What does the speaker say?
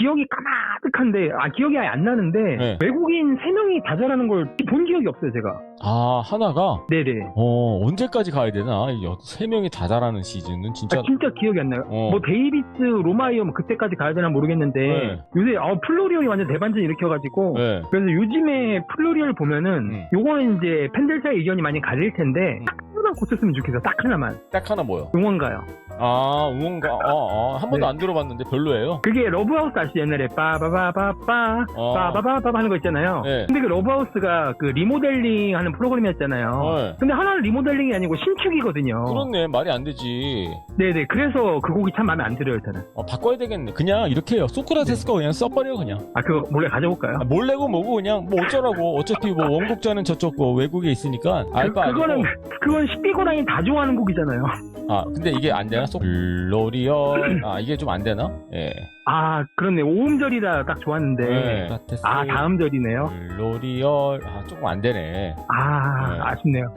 기억이 까마득한데 아 기억이 아예 안 나는데 네. 외국인 세 명이 다 잘하는 걸 본 기억이 없어요 제가. 아, 하나가? 네네. 어, 언제까지 가야 되나? 이 여- 세 명이 다 잘하는 시즌은 진짜. 아, 진짜 기억이 안 나요. 어. 뭐 데이비스, 로마이어 뭐 그때까지 가야 되나 모르겠는데 네. 요새 어, 플로리온이 완전 대반전 일으켜가지고 네. 그래서 요즘에 플로리올 보면은 음. 요거는 이제 팬들 사이 의견이 많이 갈릴 텐데 음. 딱 하나만 고쳤으면 좋겠어. 딱 하나만. 딱 하나 뭐요? 응원가요. 아, 응원가. 아, 아, 한 번도 네. 안 들어봤는데 별로예요? 그게 러브하우스 아시죠? 옛날에 빠바바바빠 어. 빠바바바 하는 거 있잖아요. 네. 근데 그 러브하우스가 그 리모델링 하는 프로그램이었잖아요. 네. 근데 하나는 리모델링이 아니고 신축이거든요. 그렇네. 말이 안 되지. 네네. 그래서 그 곡이 참 마음에 안 들어요, 저는. 어, 바꿔야 되겠네. 그냥 이렇게 해요. 소크라테스 거 그냥 써버려, 그냥. 아, 그거 몰래 가져볼까요? 아, 몰래고 뭐고 그냥 뭐 어쩌라고. 어차피 뭐 원곡자는 저쪽 거 외국에 있으니까 알바 그, 그거는, 아니고. 그건 식비고랑이 다 좋아하는 곡이잖아요. 아, 근데 이게 안 되나? 소... 글로리얼. 아, 이게 좀 안 되나? 예. 아, 그렇네. 오음절이라 딱 좋았는데. 네. 소크라테스, 아, 다음 절이네요. 글로리얼. 아, 조금 안 되네. 아, 네. 아쉽네요.